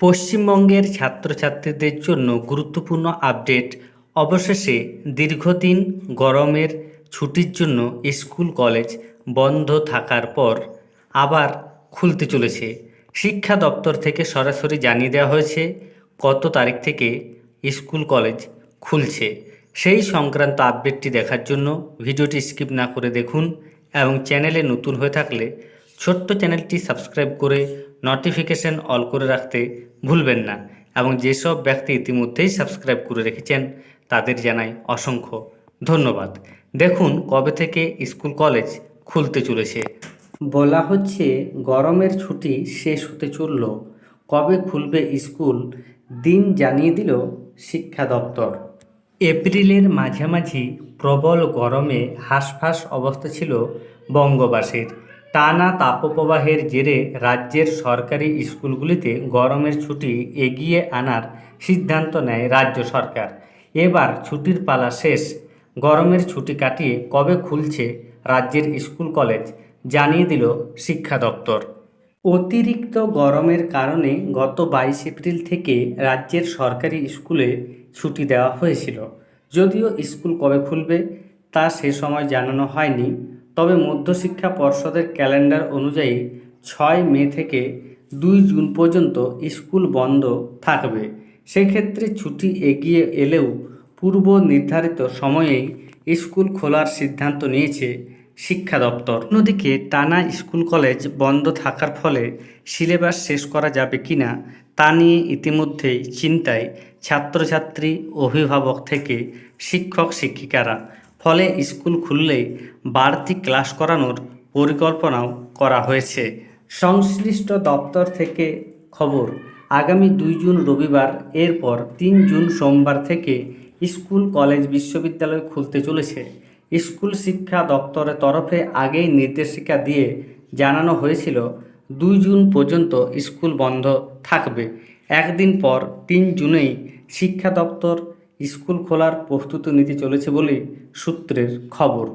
পশ্চিমবঙ্গের ছাত্রছাত্রীদের জন্য গুরুত্বপূর্ণ আপডেট। অবশেষে দীর্ঘদিন গরমের ছুটির জন্য স্কুল, কলেজ বন্ধ থাকার পর আবার খুলতে চলেছে। শিক্ষা দপ্তর থেকে সরাসরি জানিয়ে দেওয়া হয়েছে, কত তারিখ থেকে স্কুল, কলেজ খুলছে। সেই সংক্রান্ত আপডেটটি দেখার জন্য ভিডিওটি স্কিপ না করে দেখুন এবং চ্যানেলে নতুন হয়ে থাকলে ছোট্ট চ্যানেলটি সাবস্ক্রাইব করে নোটিফিকেশন অল করে রাখতে ভুলবেন না এবং যেসব ব্যক্তি ইতিমধ্যেই সাবস্ক্রাইব করে রেখেছেন তাদের জানাই অসংখ্য ধন্যবাদ। দেখুন কবে থেকে স্কুল কলেজ খুলতে চলেছে। বলা হচ্ছে গরমের ছুটি শেষ হতে চলল। কবে খুলবে স্কুল দিন জানিয়ে দিল শিক্ষা দপ্তর। এপ্রিলের মাঝামাঝি প্রবল গরমে হাঁসফাঁস অবস্থা ছিল বঙ্গবাসীর। টানা তাপপ্রবাহের জেরে রাজ্যের সরকারি স্কুলগুলিতে গরমের ছুটি এগিয়ে আনার সিদ্ধান্ত নেয় রাজ্য সরকার। এবার ছুটির পালা শেষ। গরমের ছুটি কাটিয়ে কবে খুলছে রাজ্যের স্কুল কলেজ জানিয়ে দিল শিক্ষা দপ্তর। অতিরিক্ত গরমের কারণে গত বাইশ এপ্রিল থেকে রাজ্যের সরকারি স্কুলে ছুটি দেওয়া হয়েছিল। যদিও স্কুল কবে খুলবে তা সে সময় জানানো হয়নি। তবে মধ্যশিক্ষা পর্ষদের ক্যালেন্ডার অনুযায়ী ছয় মে থেকে দুই জুন পর্যন্ত স্কুল বন্ধ থাকবে। সেক্ষেত্রে ছুটি এগিয়ে এলেও পূর্ব নির্ধারিত সময়েই স্কুল খোলার সিদ্ধান্ত নিয়েছে শিক্ষা দপ্তর। অন্যদিকে টানা স্কুল কলেজ বন্ধ থাকার ফলে সিলেবাস শেষ করা যাবে কিনা তা নিয়ে ইতিমধ্যেই চিন্তায় ছাত্রছাত্রী, অভিভাবক থেকে শিক্ষক শিক্ষিকারা ফলে স্কুল খুললে বাড়তি ক্লাস করানোর পরিকল্পনাও করা হয়েছে। সংশ্লিষ্ট দপ্তর থেকে খবর, আগামী দুই জুন রবিবার, এরপর তিন জুন সোমবার থেকে স্কুল, কলেজ, বিশ্ববিদ্যালয় খুলতে চলেছে। স্কুল শিক্ষা দপ্তরের তরফে আগেই নির্দেশিকা দিয়ে জানানো হয়েছিল, দুই জুন পর্যন্ত স্কুল বন্ধ থাকবে। একদিন পর তিন জুনেই শিক্ষা দপ্তর স্কুল খোলার প্রস্তুতি নিতে চলেছে বলে সূত্রের খবর।